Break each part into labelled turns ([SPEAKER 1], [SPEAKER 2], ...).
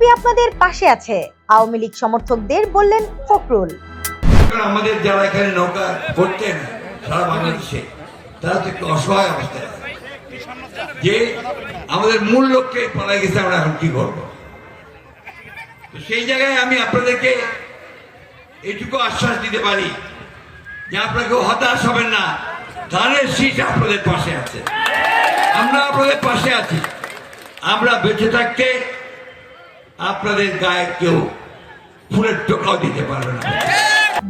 [SPEAKER 1] BNP আপনাদের পাশে আছে। আওয়ামী লীগ সমর্থকদের বললেন ফখরুল।
[SPEAKER 2] আমাদের যারা এখানে নৌকা করতেন সারা বাংলাদেশে, তারা তো একটু অসহায় অবস্থায় যে আমাদের মূল লক্ষ্যে পালাই গেছে, আমরা এখন কি করব? তো সেই জায়গায় আমি আপনাদেরকে এইটুকু আশ্বাস দিতে পারি যে আপনাকে হতাশ হবেন না। ধানের শীষ আপনাদের পাশে আছে। আমরা আপনাদের পাশে আছি। আমরা বেঁচে থাকতে আপনাদের গায়ে কেউ ফুলের টোকাও দিতে পারবে না।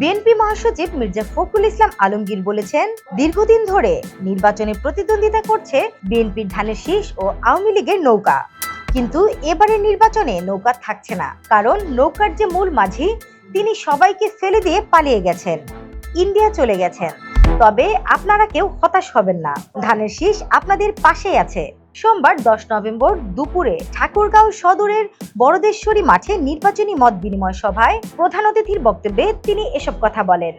[SPEAKER 1] বিএনপি মহাসচিব মির্জা ফখরুল ইসলাম আলমগীর বলেছেন, দীর্ঘদিন ধরে নির্বাচনে প্রতিদ্বন্দ্বিতা করছে বিএনপির ধানের শীষ ও আওয়ামী লীগের নৌকা। কিন্তু এবারের নির্বাচনে নৌকা থাকছে না, কারণ নৌকার যে মূল মাঝি, তিনি সবাইকে ফেলে দিয়ে পালিয়ে গেছেন। ইন্ডিয়া চলে গেছেন। তবে আপনারা কেউ হতাশ হবেন না। ধানের শীষ আপনাদের পাশেই আছে। সোমবার দশ নভেম্বর দুপুরে ঠাকুরগাঁও সদরের বড়দেশ্বরী মাঠে নির্বাচনী মত বিনিময় সভায় প্রধান অতিথির বক্তব্যে তিনি এসব কথা বলেন।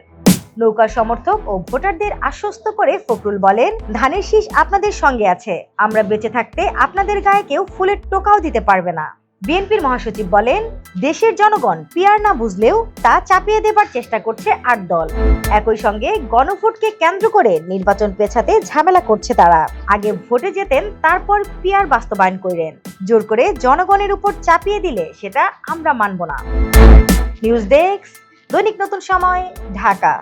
[SPEAKER 1] নৌকা সমর্থক ও ভোটারদের আশ্বস্ত করে ফখরুল বলেন, ধানের শীষ আপনাদের সঙ্গে আছে। আমরা বেঁচে থাকতে আপনাদের গায়ে কেউ ফুলের টোকাও দিতে পারবে না। বিএনপির মহাসচিব বলেন, দেশের জনগণ পিয়ার না বুঝলেও তা চাপিয়ে দেবার চেষ্টা করছে আট দল। একই সঙ্গে গণভোটকে কেন্দ্র করে নির্বাচন পেছাতে ঝামেলা করছে তারা। আগে ভোটে যেতেন, তারপর পিয়ার বাস্তবায়ন করেন জোর করে জনগণের উপর চাপিয়ে দিলে সেটা আমরা মানব না। নিউজ ডেস্ক, দৈনিক নতুন সময়, ঢাকা।